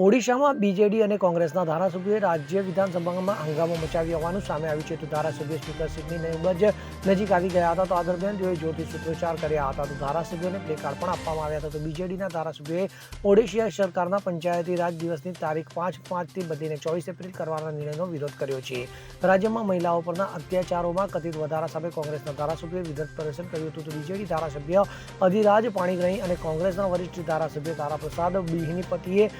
ઓડિશામાં બીજેડી અને કોંગ્રેસના ધારાસભ્યોએ રાજ્ય વિધાનસભામાં હંગામો મચાવી હોવાનું સામે આવ્યું છે. તો ધારાસભ્ય સ્પીકર નજીક જ નજીક આવી ગયા હતા. તો આ દરમિયાન તેઓએ જોરથી સૂત્રોચ્ચાર કર્યા હતા. તો ધારાસભ્યોને પ્લેકાર્ડ પણ આપવામાં આવ્યા હતા. તો બીજેડીના ધારાસભ્યોએ ઓડિશા સરકારના પંચાયતી રાજ દિવસની તારીખ પાંચ પાંચથી બદલીને ચોવીસ એપ્રિલ કરવાના નિર્ણયનો વિરોધ કર્યો છે. રાજ્યમાં મહિલાઓ પરના અત્યાચારોમાં કથિત વધારા સામે કોંગ્રેસના ધારાસભ્યોએ વિરોધ પ્રદર્શન કર્યું હતું. તો બીજેડી ધારાસભ્ય અધિરાજ પાણીગ્રહી અને કોંગ્રેસના વરિષ્ઠ ધારાસભ્ય તારાપ્રસાદ બિહનીપતિએ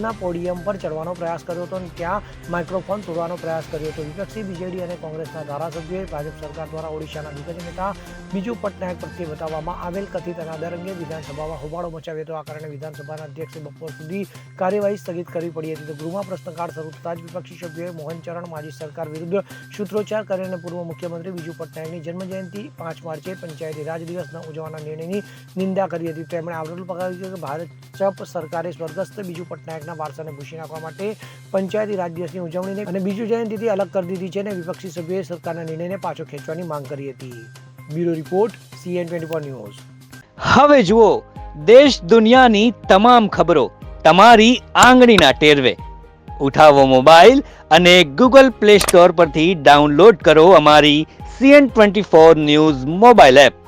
સ્પીકરના પોડિયમ પર ચડવાનો પ્રયાસ કર્યો હતો અને ત્યાં માઇક્રોફોન તોડવાનો પ્રયાસ કર્યો હતો. વિપક્ષી બીજેડી અને કોંગ્રેસના ધારાસભ્યોએ ભાજપ સરકાર દ્વારા ઓડિશાના દિગ્ગજ નેતા બીજુ પટનાયક પ્રત્યે બતાવવામાં આવેલ કથિત અનાદર અંગે વિધાનસભામાં હોબાળો મચાવ્યો હતો. આ કારણે વિધાનસભાના અધ્યક્ષે બપોર સુધી કાર્યવાહી સ્થગિત કરવી પડી હતી. તો ગૃહમાં પ્રશ્નકાળ શરૂ થતાં જ વિપક્ષી સભ્યોએ મોહન ચરણ, માજી સરકાર વિરુદ્ધ સૂત્રોચ્ચાર કરીને પૂર્વ મુખ્યમંત્રી બીજુ પટનાયકની જન્મજયંતિ પાંચ માર્ચે પંચાયતી રાજ દિવસના ઉજવવાના નિર્ણયની નિંદા કરી હતી. તેમણે આરોપ લગાવ્યો કે ભાજપ સરકારે સ્વર્ગસ્થ બીજુ પટનાયકના વારસાને ભૂસી નાખવા માટે પંચાયતી રાજ દિવસની ઉજવણીને અને બીજુ જયંતિથી અલગ કરી દીધી છે અને વિપક્ષી સભ્યોએ સરકારના નિર્ણયને પાછો ખેંચવાની માંગ કરી હતી. Bureau report CN twenty news હવે જુઓ, દેશ દુનિયાની તમામ ખબરો તમારી આંગળીના ટેરવે. ઉઠાવો મોબાઈલ અને ગૂગલ પ્લે સ્ટોર પરથી ડાઉનલોડ કરો અમારી CN twenty four news mobile app.